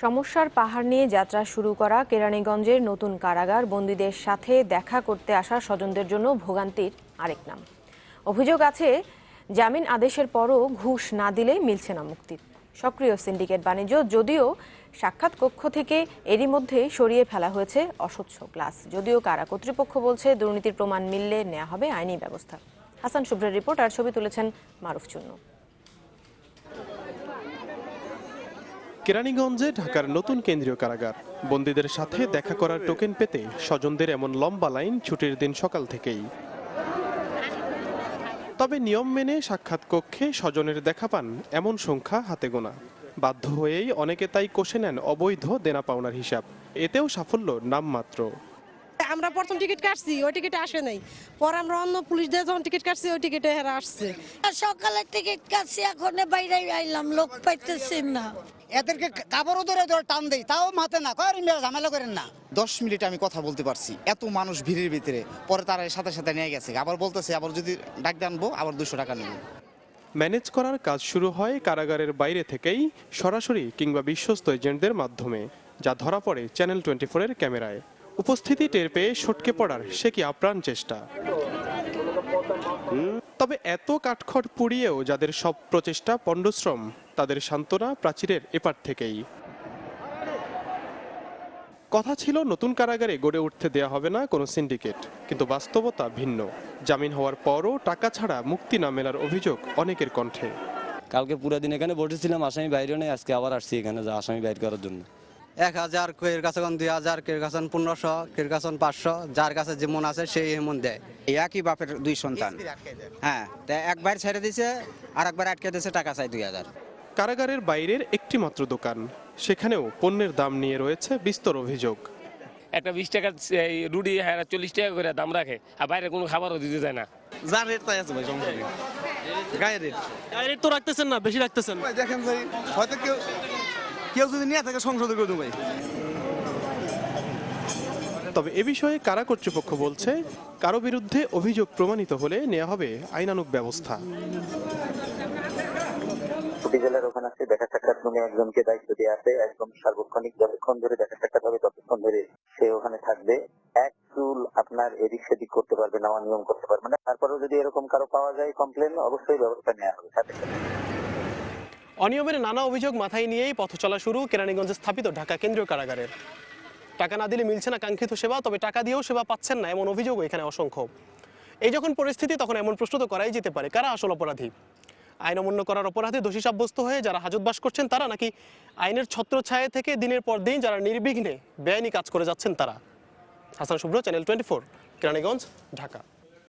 সমস্যার পাহাড় নিয়ে যাত্রা শুরু করা কেরানীগঞ্জের নতুন কারাগার। বন্দীদের সাথে দেখা করতে আসা স্বজনদের জন্য ভোগান্তির আরেক নাম। অভিযোগ আছে, জামিন আদেশের পরও ঘুষ না দিলে মিলছে না মুক্তি। সক্রিয় সিন্ডিকেট বাণিজ্য, যদিও সাক্ষাৎ কক্ষ থেকে এরই মধ্যে সরিয়ে ফেলা হয়েছে অস্বচ্ছ ক্লাস যদিও কারা কর্তৃপক্ষ বলছে, দুর্নীতির প্রমাণ মিললে নেওয়া হবে আইনি ব্যবস্থা। হাসান শুভ্রের রিপোর্ট আর ছবি তুলেছেন মারুফ চুন্নু। কেরানীগঞ্জে ঢাকার নতুন কেন্দ্রীয় কারাগার। বন্দীদের সাথে দেখা করার টোকেন পেতে স্বজনদের এমন লম্বা লাইন ছুটির দিন সকাল থেকেই। তবে নিয়ম মেনে সাক্ষাৎ কক্ষে স্বজনের দেখা পান এমন সংখ্যা হাতে গোনা। বাধ্য হয়েই অনেকে তাই কষে নেন অবৈধ দেনা পাওনার হিসাব। এতেও সাফল্য নামমাত্র। আমরা প্রথম টিকিট কাটছি ওই টিকিটে আসে নাই। পরে আমরা অন্য পুলিশ দিয়ে যখন টিকিট কাটছি ওই টিকিটে হেরা আসছে। সকালে টিকিট কাটছি এখন বাইরে আইলাম লোক পাইতেছি না। এদেরকে কাপড়ও ধরে ধরে টান দেই তাও মাথে না কয় ঝামেলা করেন না। দশ মিনিট আমি কথা বলতে পারছি এত মানুষ ভিড়ের ভিতরে পরে তারা সাথে সাথে নিয়ে গেছে। আবার বলতেছে আবার যদি ডাক আনব আবার দুশো টাকা নেব। ম্যানেজ করার কাজ শুরু হয় কারাগারের বাইরে থেকেই সরাসরি কিংবা বিশ্বস্ত এজেন্টদের মাধ্যমে যা ধরা পড়ে চ্যানেল টোয়েন্টি ফোরের ক্যামেরায়। উপস্থিতি টের পেয়ে সটকে পড়ার সে কি আপ্রাণ চেষ্টা? তবে এত কাঠখড় পুড়িয়েও যাদের সব প্রচেষ্টা পণ্ডশ্রম তাদের সান্ত্বনা প্রাচীরের এপার থেকেই। কথা ছিল নতুন কারাগারে গড়ে উঠতে দেয়া হবে না কোনো সিন্ডিকেট কিন্তু বাস্তবতা ভিন্ন। জামিন হওয়ার পরও টাকা ছাড়া মুক্তি না মেলার অভিযোগ অনেকের কণ্ঠে। কালকে পুরো দিন এখানে বসেছিলাম আসামি বাইরে নেই আজকে আবার আসছি এখানে যে আসামি বাইর করার জন্য। এক হাজার কের কাছে দুই হাজার কের কাছে পনেরোশো কের কাছে পাঁচশো যার কাছে যেমন আছে সেই এমন দেয়। এই একই বাপের দুই সন্তান। হ্যাঁ তা একবার ছেড়ে দিছে আর একবার আটকে দিয়েছে টাকা চাই দুই হাজার। কারাগারের বাইরের একটি মাত্র দোকান সেখানেও পণ্যের দাম নিয়ে রয়েছে বিস্তর অভিযোগ। একটা বিশ টাকার এই রুটি হ্যাঁ চল্লিশ টাকা করে দাম রাখে আর বাইরে কোনো খাবারও দিতে যায় না। যার রেট তাই আছে ভাই সমস্যা নেই গায়ের রেট রেট তো রাখতেছেন না বেশি রাখতেছেন। ভাই দেখেন ভাই হয়তো কেউ কেউ যদি নিয়ে থাকে সংশোধন করে দেবো। তবে এ বিষয়ে কারা কর্তৃপক্ষ বলছে কারও বিরুদ্ধে অভিযোগ প্রমাণিত হলে নেওয়া হবে আইনানুগ ব্যবস্থা। উপজেলার ওখানে আছে দেখা সাক্ষাৎ রুমে একজনকে দায়িত্ব দেওয়া আছে একদম সার্বক্ষণিক যতক্ষণ ধরে দেখা সাক্ষাৎ হবে ততক্ষণ ধরে সে ওখানে থাকবে। এক চুল আপনার এদিক সেদিক করতে পারবে না অনিয়ম করতে পারবে না। তারপরেও যদি এরকম কারও পাওয়া যায় কমপ্লেন অবশ্যই ব্যবস্থা নেওয়া হবে সাথে সাথে। অনিয়মের নানা অভিযোগ মাথায় নিয়েই পথ চলা শুরু কেরানীগঞ্জে স্থাপিত ঢাকা কেন্দ্রীয় কারাগারের। টাকা না দিলে মিলছে না কাঙ্ক্ষিত সেবা, তবে টাকা দিয়েও সেবা পাচ্ছেন না এমন অভিযোগও এখানে অসংখ্য। এই যখন পরিস্থিতি, তখন এমন প্রশ্ন তো করাই যেতে পারে, কারা আসল অপরাধী? আইন অমান্য করার অপরাধে দোষী সাব্যস্ত হয়ে যারা হাজতবাস করছেন তারা, নাকি আইনের ছত্রছায়া থেকে দিনের পর দিন যারা নির্বিঘ্নে বেআইনি কাজ করে যাচ্ছেন তারা? Hasan Shubhro Channel twenty four, Keraniganj, Dhaka.